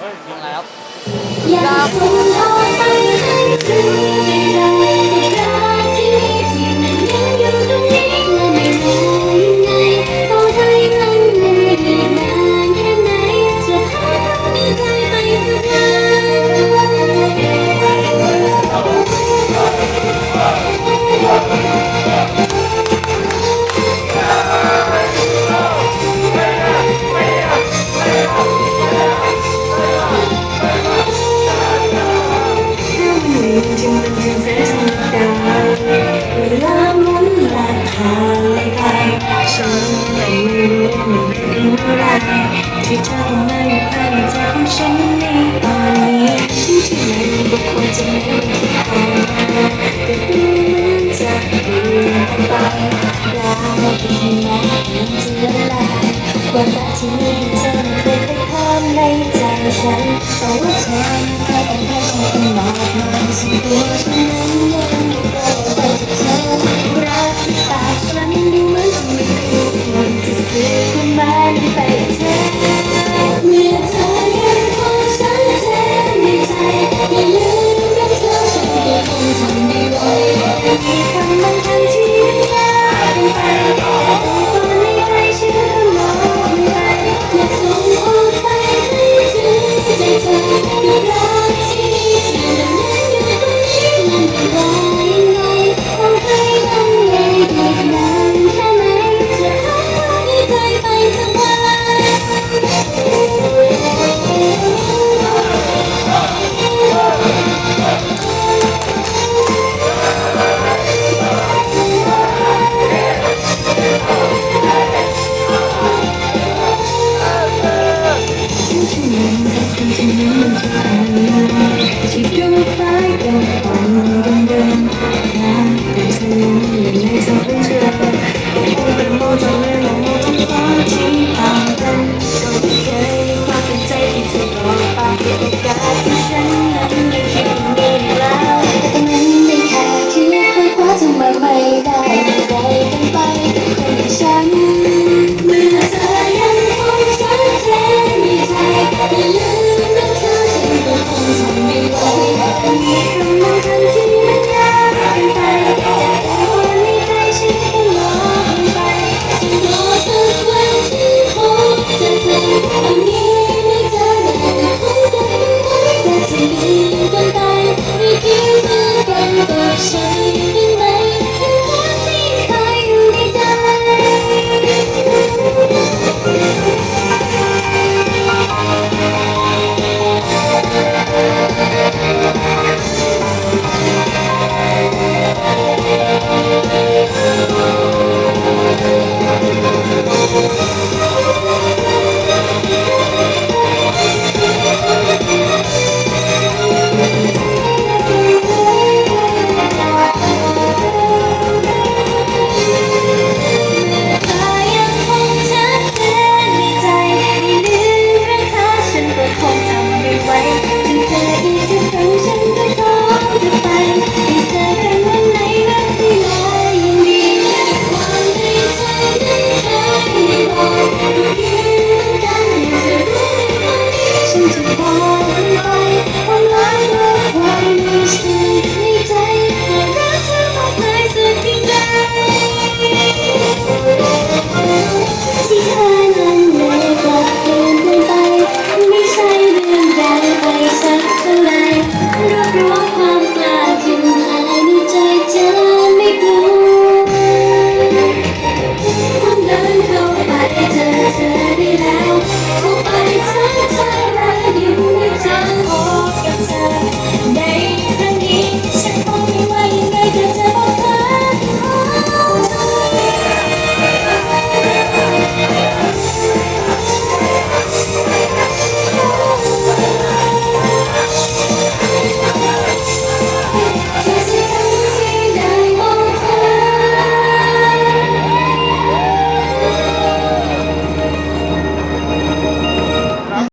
เฮ้ยยังไงครับ อยากส่งต่อไปให้ถึง เธอมาอยู่ภายในใจของฉันในตอนนี้ที่มันก็ควรจะไม่เป็นที่ผ่านมาแต่ดูเหมือนจะเปลี่ยนไปได้ที่แม้มันจะละลายความรักที่มีเธอไม่เคยไปข้ามในใจฉันเพราะว่าเธอไม่ต้องให้ใครต้องบอกมาสิ่งตัวฉันนั้นยังไม่ก็ไปจากเธอรักที่ปากฉันดูเหมือนจะไม่รู้มันจะสื่อความายไปเ